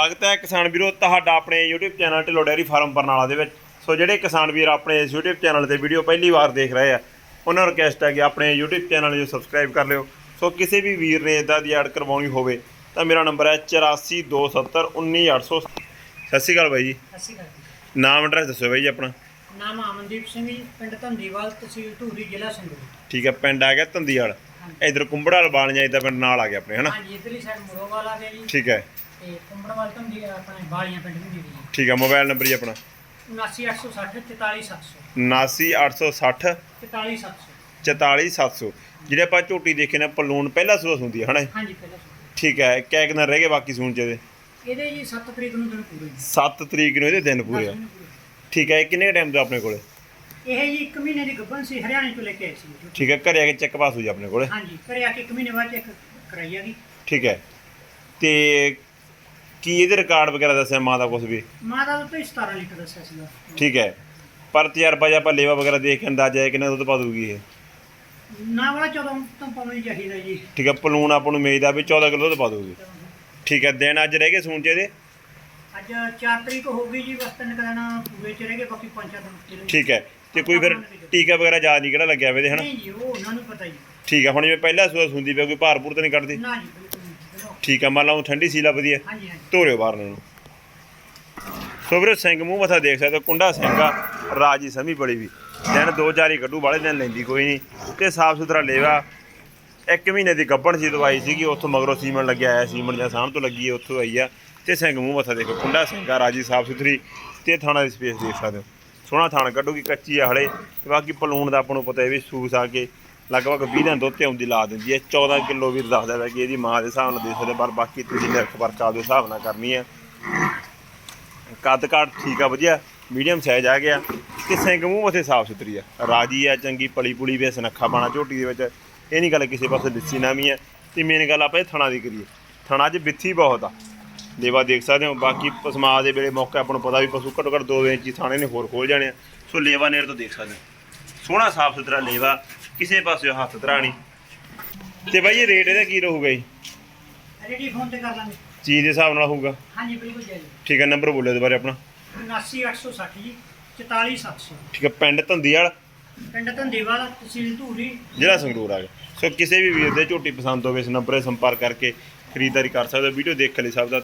ਸਵਾਗਤ ਹੈ ਕਿਸਾਨ ਵੀਰੋ ਤੁਹਾਡਾ ਆਪਣੇ YouTube channel Dhillon dairy farm Barnala ਦੇ ਵਿੱਚ। ਸੋ ਜਿਹੜੇ ਕਿਸਾਨ ਵੀਰ ਆਪਣੇ ਇਸ YouTube ਚੈਨਲ ਤੇ ਵੀਡੀਓ ਪਹਿਲੀ ਵਾਰ ਦੇਖ ਰਹੇ ਆ ਉਹਨਾਂ ਨੂੰ ਰਿਕਵੈਸਟ ਹੈ ਕਿ ਆਪਣੇ YouTube ਚੈਨਲ ਨੂੰ ਸਬਸਕ੍ਰਾਈਬ ਕਰ ਲਿਓ। ਸੋ ਕਿਸੇ ਵੀ ਵੀਰ ਨੇ ਇਦਾਂ ਦੀ ਐਡ ਕਰਵਾਉਣੀ ਹੋਵੇ ਤਾਂ ਮੇਰਾ ਨੰਬਰ ਹੈ 8427191800 ਸਤਿ। ਸ਼੍ਰੀ ਅਕਾਲ ਬਾਈ ਜੀ। ਸਤਿ ਸ਼੍ਰੀ ਅਕਾਲ ਜੀ। ਨਾਮ ਐਡਰੈਸ ਦੱਸੋ ਬਾਈ ਜੀ ਆਪਣਾ। ਨਾਮ ਅਮਨਦੀਪ ਸਿੰਘ ਜੀ ਪਿੰਡ ਧੰਦੀਵਾਲ ਤਹਿਸੀਲ ਢੂਰੀ ਜ਼ਿਲ੍ਹਾ ਸੰਗਰੂਰ। ਠੀਕ ਹੈ ਪਿੰਡ ਆ ਗਿਆ ਧੰਦੀਵਾਲ। ਇਧਰ ਕੁੰਬੜਾਲ ਬਾਲੀਆਂ ਇਦਾਂ ਪਿੰਡ ਨਾਲ ਆ ਗਿਆ ਆਪਣੇ ਹਨਾ? ਹਾਂਜੀ ਇਧਰਲੀ ਸਾਈਡ ਮੁਰੋਵਾਲ ਆ ਗਿਆ ਜੀ। ਠੀਕ ਹੈ। ਤੇ ਕੁੰਬੜਵਾਲ ਧੰਦੀ ਆਪਣੇ ਬਾਲੀਆਂ ਪਿੰਡ ਵੀ ਜੀ ਠੀਕ ਹੈ ਮੋਬਾਈਲ ਨੰਬਰ ਜੀ ਆਪਣਾ। 79860 44700 79860 44700 44700 ਜਿਹੜੇ ਆਪਾਂ ਝੋਟੀ ਦੇਖੇ ਨੇ ਪਲੂਣ ਪਹਿਲਾ ਸੂਸ ਹੁੰਦੀ ਹੈ ਹਨਾ? ਹਾਂਜੀ ਪਹਿਲਾਂ ਸੁਣੋ। ਠੀਕ ਹੈ ਕਿਆ ਦਿਨ ਰਹਿ ਗਏ ਬਾਕੀ ਸੂਣ ਚ ਇਹਦੇ? ਇਹਦੇ ਜੀ 7 ਤਰੀਕ ਨੂੰ ਦਿਨ ਪੂਰੇ ਜੀ 7 ਤਰੀਕ ਨੂੰ ਇਹਦੇ ਦਿਨ ਪੂਰੇ ਆ। ਠੀਕ ਹੈ ਕਿੰਨੇ ਟਾਈਮ ਤੋਂ ਆਪਣੇ ਕੋਲੇ? ਇਹ ਜੀ 1 ਮਹੀਨੇ ਦੀ ਗੱਭਣ ਸੀ ਹਰਿਆਣੇ ਤੋਂ ਲੈ ਕੇ ਆਏ ਸੀ। ਜੀ। ਠੀਕ ਹੈ ਘਰੇ ਆ ਕੇ ਚੈੱਕ ਪਾਸ ਹੋ ਜਾ ਆਪਣੇ ਕੋਲੇ? ਹਾਂਜੀ ਘਰੇ ਆ ਕੇ 1 ਮਹੀਨੇ ਬਾਅਦ ਚੈੱਕ ਕਰਾਈ ਆ ਗਈ ਠੀਕ ਹੈ ਤੇ ਕੀ ਇਹਦੇ ਰਿਕਾਰਡ ਵਗੈਰਾ ਦੱਸਿਆ ਮਾਂ ਦਾ ਕੁਝ ਵੀ? ਮਾਂ ਦਾ ਦੁੱਧ 17 ਲੀਟਰ ਦੱਸਿਆ ਸੀਗਾ। ਠੀਕ ਹੈ। ਪਰ ਤਜਰਬਾ ਜੇ ਆਪਾਂ ਲੇਵਾ ਵਗੈਰਾ ਦੇਖ ਕੇ ਅੰਦਾਜ਼ਾ ਹੈ ਕਿੰਨਾ ਦੁੱਧ ਪਾ ਦੂਗੀ ਇਹ? ਨਾ ਵਾਲਾ 14 ਤੋਂ ਪਾਉਣੀ ਚਾਹੀਦਾ ਜੀ। ਠੀਕ ਹੈ ਪਲੂਣ ਆਪਾਂ ਨੂੰ ਮੇਜ ਦਾ ਵੀ 14 ਕਿਲੋ ਦੁੱਧ ਪਾ ਦੂਗੀ ਠੀਕ ਹੈ ਦਿਨ ਅੱਜ ਰਹਿ ਗਏ ਸੂਣ ਚ ਇਹਦੇ? ਅੱਜ 4 ਤਰੀਕ ਹੋ ਗਈ ਜੀ ਬਸ ਤਿੰਨ ਕੁ ਦਿਨ ਪੂਰੇ ਚ ਰਹਿ ਗਏ ਬਾਕੀ ਪੰਜ ਚਾਰ ਦਿਨ ਕਿਲੋ ਠੀਕ ਹੈ ਤੇ ਕੋਈ ਫਿਰ ਟੀਕਾ ਵਗੈਰਾ ਯਾਦ ਨਹੀਂ ਕਿਹੜਾ ਲੱਗਿਆ ਵੇ ਇਹਦੇ ਹਨਾ? ਨਹੀਂ ਜੀ ਉਹ ਉਹਨਾਂ ਨੂੰ ਪਤਾ ਜੀ ਠੀਕ ਹੈ ਹੁਣ ਜਿਵੇਂ ਪਹਿਲਾ ਸੂਸ ਹੁੰਦੀ ਪਿਆ ਕੋਈ ਭਾਰ ਭੂਰ ਤਾਂ ਨਹੀਂ ਕੱਢਦੀ? ਨਾ ਜੀ ਠੀਕ ਹੈ ਮੰਨ ਲਾ ਉਹ ਠੰਡੀ ਸੀਲਾ ਵਧੀਆ ਹਾਂਜੀ ਹਾਂਜੀ। ਧੋਰਿਓ ਬਾਹਰ ਨੂੰ ਸੋ ਵੀਰੇ ਸਿੰਘ ਮੂੰਹ ਮੱਥਾ ਦੇਖ ਸਕਦੇ ਹੋ ਕੁੰਡਾ ਸਿੰਘ ਆ ਰਾਜੀ ਸਮੀ ਬੜੀ ਵੀ। ਦਿਨ ਦੋ ਚਾਰ ਹੀ ਕੱਢੂ ਵਾਲੇ ਦਿਨ ਲੈਂਦੀ ਕੋਈ ਨਹੀਂ। ਤੇ ਸਾਫ਼ ਸੁਥਰਾ ਲੇਵਾ। ਇੱਕ ਮਹੀਨੇ ਦੀ ਗੱਬਣ ਸੀ ਦਵਾਈ ਸੀਗੀ ਉੱਥੋਂ ਮਗਰੋਂ ਸੀਮਨ ਲੱਗਿਆ ਆਇਆ ਸੀਮਨ ਜਾਂ ਸਾਹਮ ਤੋਂ ਲੱਗੀ ਹੈ ਉੱਥੋਂ ਆਈ ਆ। ਤੇ ਸਿੰਘ ਮੂੰਹ ਮੱਥਾ ਦੇਖੋ ਕੁੰਡਾ ਸਿੰਘ ਆ ਰਾਜੀ ਸਾਫ਼ ਸੁਥਰੀ। ਤੇ ਥਾਣਾ ਦੀ ਸਪੇਸ ਦੇਖ ਸਕਦੇ ਹੋ। ਸੋਹਣਾ ਥਾਣ ਕੱਢੂਗੀ ਕੱਚੀ ਆ ਹਲੇ। ਤੇ ਬਾਕੀ ਪਲੂਣ ਦਾ ਆਪਾਂ ਨੂੰ ਪਤਾ ਹੈ ਵੀ ਸੂਸ ਆ ਕੇ ਲਗਭਗ 20 ਦਿਨ ਦੁੱਧ ਤੇ ਆਉਂਦੀ ਲਾ ਦਿੰਦੀ ਹੈ। 14 ਕਿਲੋ ਵੀ ਦੱਸਦਾ ਹੈ ਕਿ ਇਹਦੀ ਮਾਂ ਦੇ ਹਿਸਾਬ ਨਾਲ ਦੇ ਸਕਦੇ ਪਰ ਬਾਕੀ ਤੁਸੀਂ ਨਿਰਖ ਪਰਚਾ ਦੇ ਹਿਸਾਬ ਨਾਲ ਕਰਨੀ ਹੈ। ਕੱਦ ਕਾਟ ਠੀਕ ਆ, ਵਧੀਆ। ਮੀਡੀਅਮ ਸਾਈਜ਼ ਆ ਗਿਆ। ਤੇ ਸਿੰਘ ਮੂੰਹ ਮਥੇ ਸਾਫ਼ ਸੁਥਰੀ ਆ। ਰਾਜੀ ਆ, ਚੰਗੀ ਪਲੀ ਪੁਲੀ ਵੀ ਸਨੱਖਾ ਸੁਨੱਖਾ ਪਾਣਾ ਝੋਟੀ ਦੇ ਵਿੱਚ। ਇਹ ਨਹੀਂ ਗੱਲ ਕਿਸੇ ਪਾਸੇ ਦਿੱਸੀ ਨਾ ਵੀ ਆ। ਤੇ ਮੇਨ ਗੱਲ ਆਪਾਂ ਇਹ ਥਣਾ ਦੀ ਕਰੀਏ। ਥਣਾ 'ਚ ਬਿੱਥੀ ਬਹੁਤ ਆ। ਲੇਵਾ ਦੇਖ ਸਕਦੇ ਹੋ, ਬਾਕੀ ਪਸਮਾ ਦੇ ਵੇਲੇ ਮੌਕਾ ਆਪਾਂ ਨੂੰ ਪਤਾ ਵੀ ਪਸ਼ੂ ਘੱਟੋ ਘੱਟ 2 ਇੰਚ ਥਾਣੇ ਨੇ ਹੋਰ ਖੋਲ ਜਾਣੇ ਆ। ਸੋ ਲੇਵਾ ਨੇੜ ਤੋਂ ਦੇਖ ਸਕਦੇ ਹੋ। ਸੋਹਣਾ ਸਾਫ਼ ਸੁਥਰਾ ਲੇਵਾ। ਕਿਸੇ ਪਾਸੇ ਹੱਥ ਧਰਾਣੀ। ਤੇ ਬਾਈ ਇਹ ਰੇਟ ਇਹਦਾ ਕੀ ਰਹੂਗਾ ਜੀ? ਰੈਡੀ ਫੋਨ ਤੇ ਕਰ ਲਾਂਗੇ। ਚੀਜ਼ ਦੇ ਹਿਸਾਬ ਨਾਲ ਹੋਊਗਾ। ਹਾਂਜੀ ਬਿਲਕੁਲ ਜੀ ਠੀਕ ਹੈ ਨੰਬਰ ਬੋਲਿਓ ਦੁਬਾਰੇ ਆਪਣਾ। 79860 ਜੀ 44700 ਠੀਕ ਹੈ ਪਿੰਡ ਧੰਦੀਵਾਲ? ਪਿੰਡ ਧੰਦੀਵਾਲ ਤਹਿਸੀਲ ਧੂਰੀ। ਜਿਹੜਾ ਸੰਗਰੂਰ ਆ ਗਿਆ। ਸੋ ਕਿਸੇ ਵੀ ਵੀਰ ਦੇ ਝੋਟੀ ਪਸੰਦ ਹੋਵੇ ਇਸ ਨੰਬਰ 'ਤੇ ਸੰਪਰਕ ਕਰਕੇ ਖਰੀਦਦਾਰੀ ਕਰ ਸਕਦੇ ਹੋ। ਵੀਡੀਓ ਦੇਖ ਲਈ ਸਭ ਦਾ